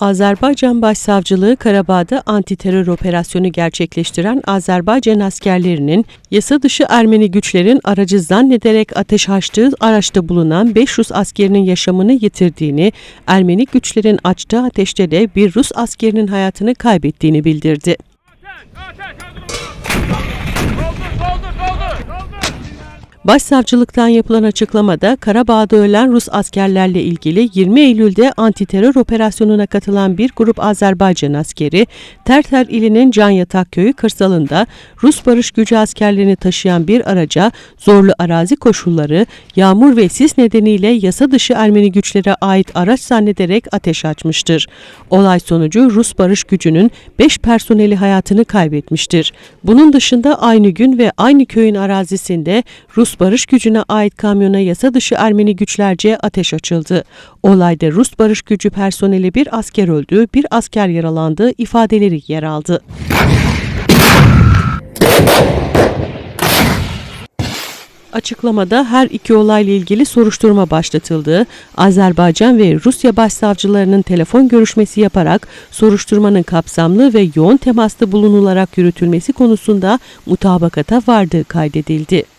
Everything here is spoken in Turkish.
Azerbaycan Başsavcılığı Karabağ'da antiterör operasyonu gerçekleştiren Azerbaycan askerlerinin yasa dışı Ermeni güçlerin aracı zannederek ateş açtığı araçta bulunan 5 Rus askerinin yaşamını yitirdiğini, Ermeni güçlerin açtığı ateşte de bir Rus askerinin hayatını kaybettiğini bildirdi. Başsavcılıktan yapılan açıklamada Karabağ'da ölen Rus askerlerle ilgili 20 Eylül'de antiterör operasyonuna katılan bir grup Azerbaycan askeri, Terter ilinin Can Yatak köyü kırsalında Rus barış gücü askerlerini taşıyan bir araca zorlu arazi koşulları, yağmur ve sis nedeniyle yasa dışı Ermeni güçlere ait araç zannederek ateş açmıştır. Olay sonucu Rus barış gücünün 5 personeli hayatını kaybetmiştir. Bunun dışında aynı gün ve aynı köyün arazisinde Rus barış gücüne ait kamyona yasa dışı Ermeni güçlerce ateş açıldı. Olayda Rus barış gücü personeli bir asker öldü, bir asker yaralandı ifadeleri yer aldı. Açıklamada her iki olayla ilgili soruşturma başlatıldığı, Azerbaycan ve Rusya başsavcılarının telefon görüşmesi yaparak soruşturmanın kapsamlı ve yoğun temasta bulunularak yürütülmesi konusunda mutabakata vardığı kaydedildi.